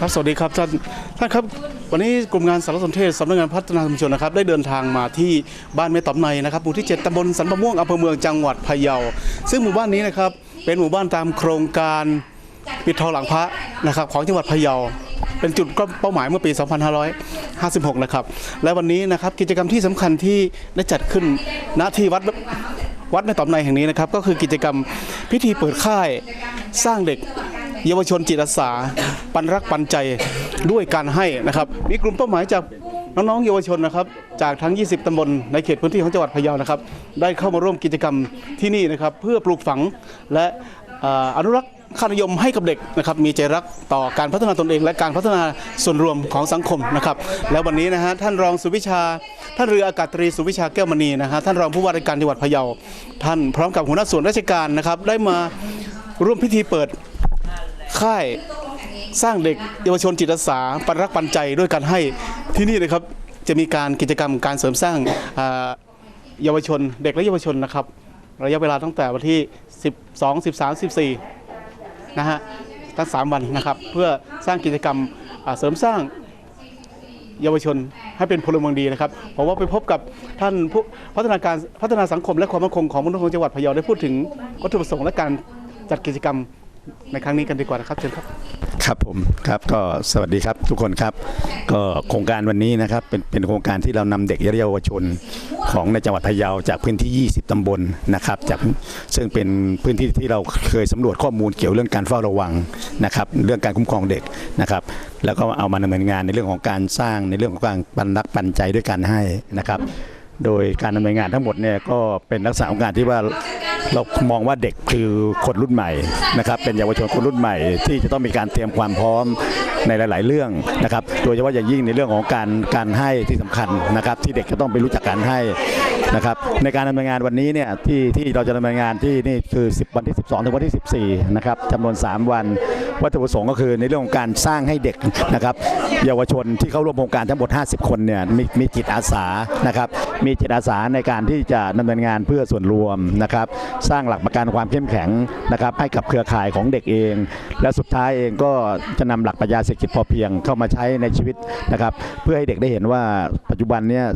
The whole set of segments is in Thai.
ครับ สวัสดีครับท่านท่านครับ วันนี้กลุ่มงานสารสนเทศสำนักงานพัฒนาชุมชนนะครับได้เดินทางมาที่บ้านแม่ต๋อมในนะครับหมู่ที่ 7ตำบลสันปะม่วงอำเภอเมืองจังหวัดพะเยา ซึ่งหมู่บ้านนี้นะครับเป็นหมู่บ้านตามโครงการปิดทองหลังพระนะครับของจังหวัดพะเยา เป็นจุดเป้าหมายเมื่อปี 2556 นะครับ และวันนี้นะครับกิจกรรมที่สำคัญที่ได้จัดขึ้นณที่วัดวัดแม่ต๋อมในแห่งนี้นะครับก็คือกิจกรรมพิธีเปิดค่ายสร้างเด็ก เยาวชนจิตอาสา ปันรักปันใจด้วยการให้นะครับ มีกลุ่มเป้าหมายจากน้องๆเยาวชนนะครับ จากทั้ง 20 ตำบลในเขตพื้นที่ของจังหวัดพะเยานะครับ ได้เข้ามาร่วมกิจกรรมที่นี่นะครับ เพื่อปลูกฝังและเอ่ออนุรักษ์ค่านิยมให้กับเด็กนะครับมีใจรักต่อการพัฒนาตนเอง และการพัฒนาส่วนรวมของสังคมนะครับ แล้ววันนี้นะฮะท่านรองสุวิชา ท่านเรืออากาศตรีสุวิชาแก้วมณีนะฮะท่านรองผู้ว่าราชการจังหวัดพะเยา ท่านพร้อมกับหัวหน้าส่วนราชการนะครับได้มาร่วมพิธีเปิดค่าย สร้างเด็กเยาวชนจิตอาสาปันรักปันใจด้วยการให้ที่นี่นะครับจะมีการกิจกรรมการเสริมสร้างเยาวชน เด็กและเยาวชนนะครับ ระยะเวลาตั้งแต่วันที่ 12 13 14นะฮะทั้ง3วันนะครับ เพื่อสร้างกิจกรรมเสริมสร้างเยาวชนให้เป็นพลเมืองดีนะครับผมว่าไปพบกับท่านผู้พัฒนาการพัฒนาสังคมและความมั่นคงของมนุษย์ของจังหวัดพะเยาได้พูดถึงวัตถุประสงค์และการจัดกิจกรรมในครั้งนี้กันดีกว่านะครับเชิญครับ ครับผมครับก็สวัสดีครับทุกคนครับ ก็โครงการวันนี้นะครับเป็นเป็นโครงการที่เรานำเด็กเยาวชนของในจังหวัดพะเยาจากพื้นที่ 20ตำบลนะครับจากซึ่งเป็นพื้นที่ที่เราเคยสำรวจข้อมูลเกี่ยวเรื่องการเฝ้าระวังนะครับเรื่องการคุ้มครองเด็กนะครับแล้วก็เอามาดำเนินงานในเรื่องของการสร้างในเรื่องของการปันรักปันใจด้วยการให้นะครับ โดยการดำเนินงานทั้งหมดเนี่ยก็เป็นลักษณะของการที่ว่า เรามองว่าเด็กคือคนรุ่นใหม่นะครับเป็นเยาวชนคนรุ่นใหม่ ที่จะต้องมีการเตรียมความพร้อมในหลาย ๆ เรื่องนะครับโดยเฉพาะอย่างยิ่งในเรื่องของการการให้ที่สำคัญนะครับ ที่เด็กจะต้องไปรู้จักการให้นะครับในการดำเนินงานวันนี้เนี่ยที่ที่เราจะดำเนินงานที่นี่คือ 10 วันที่ 12 ถึงวันที่ 14 นะครับจำนวน 3 วัน วัตถุประสงค์ก็คือในเรื่องของการสร้างให้เด็กนะครับเยาวชนที่เข้าร่วมโครงการทั้งหมด 50 คนเนี่ยมีมีจิตอาสานะครับมีจิตอาสาในการที่จะดำเนินงานเพื่อส่วนรวมนะครับสร้างหลักประกันความเข้มแข็งนะครับให้กับเครือข่ายของเด็กเอง และสุดท้ายเองก็จะนำหลักปรัชญาเศรษฐกิจพอเพียงเข้ามาใช้ในชีวิตนะครับเพื่อให้เด็กได้เห็นว่าปัจจุบันเนี่ย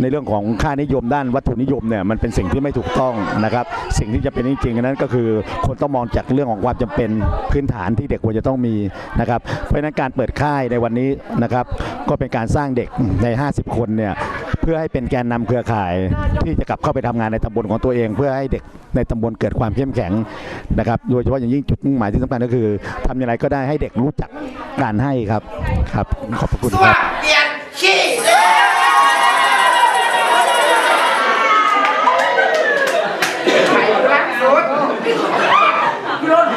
ในเรื่องของค่านิยมด้านวัตถุนิยมเนี่ยมันเป็นสิ่งที่ไม่ถูกต้องนะครับ สิ่งที่จะเป็นจริงๆนั้นก็คือคนต้องมองจากเรื่องของความจำเป็นพื้นฐานที่เด็กควรจะต้องมีนะครับเพราะฉะนั้นการเปิดค่ายในวันนี้นะครับ ก็เป็นการสร้างเด็กใน 50 คนเนี่ยเพื่อให้เป็นแกนนำเครือข่ายที่จะกลับเข้าไปทำงานในตำบลของตัวเอง เพื่อให้เด็กในตำบลเกิดความเข้มแข็งนะครับ โดยเฉพาะอย่างยิ่งจุดมุ่งหมายที่สำคัญก็คือทำอย่างไรก็ได้ให้เด็กรู้จักการให้ครับครับ ขอบพระคุณครับเปลี่ยนขี้ใครรักสุดรุ่น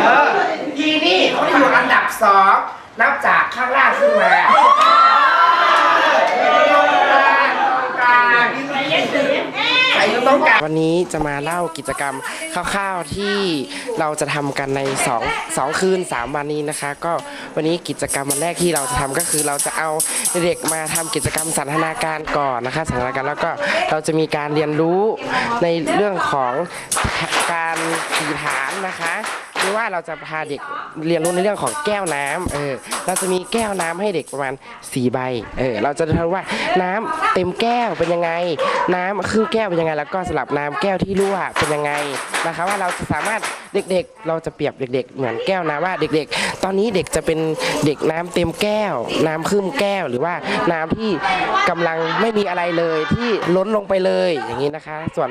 เออทีนี่เขาอยู่อันดับ สองนับจากข้างล่างขึ้นมาตรงกลางตรงกลางใครอยู่ตรงกลางวันนี้จะมาเล่ากิจกรรมคร่าวๆที่เราจะทำกันใน2 2คืน 3 วันนี้นะคะ ก็วันนี้กิจกรรมวันแรกที่เราจะทำก็คือเราจะเอาเด็กมาทำกิจกรรมสันทนาการก่อนนะคะ สันทนาการแล้วก็เราจะมีการเรียนรู้ในเรื่องของการขี่ฐานนะคะ คือว่าเราจะพาเด็กเรียนรู้ในเรื่องของแก้วน้ำเออเราจะมีแก้วน้ำให้เด็กประมาณ4ใบเออเราจะดูว่าน้ำเต็มแก้วเป็นยังไง น้ำครึ่งแก้วเป็นยังไง แล้วก็สลับน้ำแก้วที่รั่วเป็นยังไงนะคะว่าเราจะสามารถ เด็กๆ เราจะเปรียบเด็ก ๆ เหมือนแก้วน้ำว่าเด็กๆ ตอนนี้เด็กจะเป็นเด็กน้ำเต็มแก้ว น้ำครึ่งแก้วหรือว่าน้ำที่กำลังไม่มีอะไรเลยที่ล้นลงไปเลยอย่างนี้นะคะ ส่วน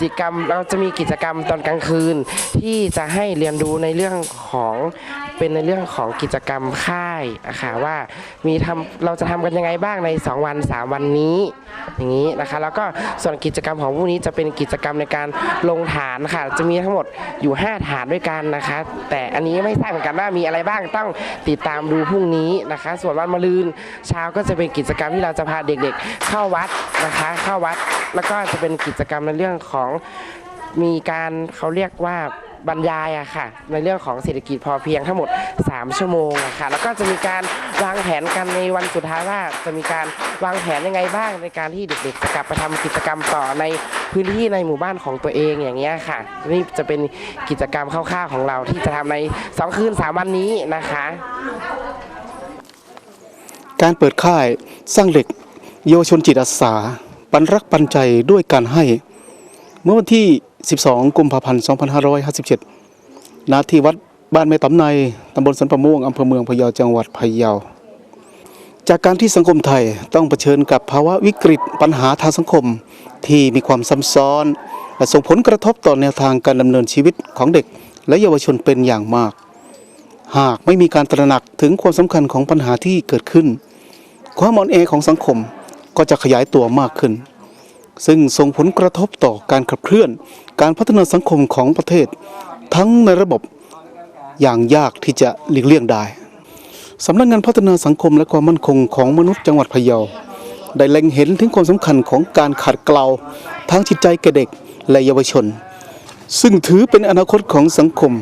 กิจกรรมเราจะมีกิจกรรมตอนกลางคืน ที่จะให้เรียนรู้ในเรื่องของเป็นในเรื่องของกิจกรรมค่ายอะค่ะว่ามีทำเราจะทำกันยังไงบ้างใน 2 วัน 3 วันนี้อย่างนี้นะคะ แล้วก็ส่วนกิจกรรมของพวกนี้จะเป็นกิจกรรมในการลงฐานค่ะ จะมีทั้งหมดอยู่ 5ฐานด้วยกันนะคะ แต่อันนี้ไม่ทราบเหมือนกันว่ามีอะไรบ้างต้องติดตามดูพรุ่งนี้นะคะ ส่วนวันมะรืนเช้าก็จะเป็นกิจกรรมที่เราจะพาเด็กๆ เข้าวัดนะคะ เข้าวัดแล้วก็จะเป็นกิจกรรมในเรื่องของมีการเขาเรียกว่าบรรยายอะค่ะ ในเรื่องของเศรษฐกิจพอเพียงทั้งหมด 3 ชั่วโมงอะค่ะ แล้วก็จะมีการวางแผนกันในวันสุดท้ายว่าจะมีการวางแผนยังไงบ้างในการที่เด็กๆจะกลับไปทำกิจกรรมต่อใน พื้นที่ในหมู่บ้านของตัวเองอย่างเงี้ยค่ะ นี่จะเป็นกิจกรรมคร่าวๆของเราที่จะทำใน2คืน3วันนี้นะคะ การเปิดค่ายสร้างเด็กเยาวชนจิตอาสา ปันรักปันใจด้วยการให้ เมื่อวันที่ 12 กุมภาพันธ์ 2557ณที่วัดบ้านแม่ตำในตำบลสันปะม่วงอำเภอเมืองพะเยาจังหวัดพะเยา จากการที่สังคมไทยต้องเผชิญกับภาวะวิกฤตปัญหาทางสังคม ที่มีความซับซ้อน และส่งผลกระทบต่อแนวทางการดำเนินชีวิตของเด็ก และเยาวชนเป็นอย่างมาก หากไม่มีการตระหนักถึงความสำคัญของปัญหาที่เกิดขึ้น ความอ่อนแอของสังคมก็จะขยายตัวมากขึ้น ซึ่งส่งผลกระทบต่อการขับเคลื่อน การพัฒนาสังคมของประเทศ ทั้งในระบบอย่างยากที่จะหลีกเลี่ยงได้ สำนักงานพัฒนาสังคมและความมั่นคงของมนุษย์จังหวัดพะเยา ได้เล็งเห็นถึงความสำคัญของการขัดเกลาทางจิตใจแก่เด็กและเยาวชน ซึ่งถือเป็นอนาคตของสังคม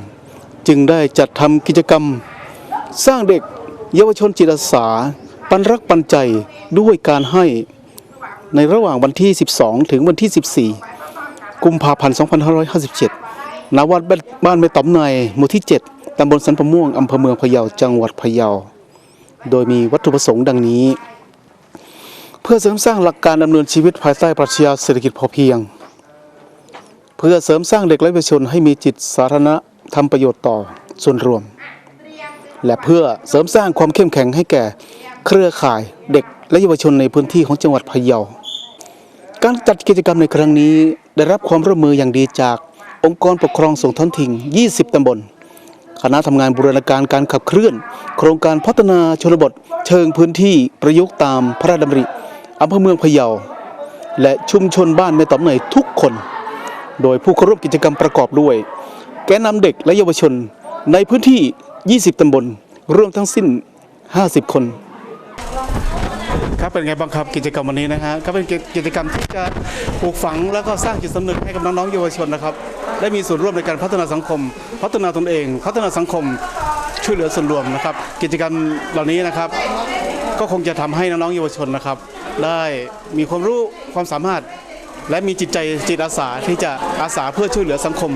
จึงได้จัดทำกิจกรรม สร้างเด็กเยาวชนจิตอาสา ปันรักปันใจด้วยการให้ในระหว่างวันที่ 12 ถึงวันที่ 14 กุมภาพันธ์ 2557ณวัดบ้านแม่ต๋อมในหมู่ที่ 7 ตำบลสันปะม่วงอำเภอเมืองพะเยาจังหวัดพะเยา โดยมีวัตถุประสงค์ดังนี้ เพื่อเสริมสร้างหลักการดำเนินชีวิตภายใต้ปรัชญาเศรษฐกิจพอเพียง เพื่อเสริมสร้างเด็กและเยาวชนให้มีจิตสาธารณะทำประโยชน์ต่อส่วนรวม และเพื่อเสริมสร้างความเข้มแข็งให้แก่เครือข่ายเด็กและเยาวชนในพื้นที่ของจังหวัดพะเยา การจัดกิจกรรมในครั้งนี้ได้รับความร่วมมืออย่างดีจากองค์กรปกครองส่งท้องถิ่น 20 ตำบล คณะทำงานบูรณาการการขับเคลื่อน โครงการพัฒนาชนบท เชิงพื้นที่ประยุกต์ตามพระราชดำริอำเภอเมืองพะเยา และชุมชนบ้านแม่ต๋อมหนยทุกคน โดยผู้เข้าร่วมกิจกรรมประกอบด้วย แกนนำเด็กและเยาวชนในพื้นที่ 20 ตำบลรวมทั้งสิ้น 50 คน ครับเป็นไงบ้างครับกิจกรรมวันนี้นะฮะก็เป็นกิจกรรมที่จะปลูกฝังแล้วก็สร้างจิตสำนึกให้กับน้องๆเยาวชนนะครับได้มีส่วนร่วมในการพัฒนาสังคม พัฒนาตนเอง พัฒนาสังคมช่วยเหลือส่วนรวมนะครับ กิจกรรมเหล่านี้นะครับ ก็คงจะทำให้น้องๆเยาวชนนะครับ ได้มีความรู้ความสามารถ และมีจิตใจจิตอาสาที่จะอาสาเพื่อช่วยเหลือสังคม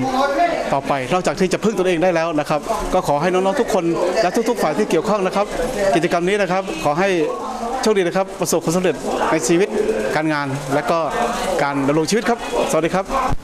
ต่อไปนอกจากที่จะพึ่งตนเองได้แล้วนะครับ ก็ขอให้น้องๆทุกคนและทุก ๆ ฝ่ายที่เกี่ยวข้องนะครับ กิจกรรมนี้นะครับขอให้ โชคดีนะครับ ประสบความสำเร็จในชีวิตการงาน และก็การดำรงชีวิตครับ สวัสดีครับ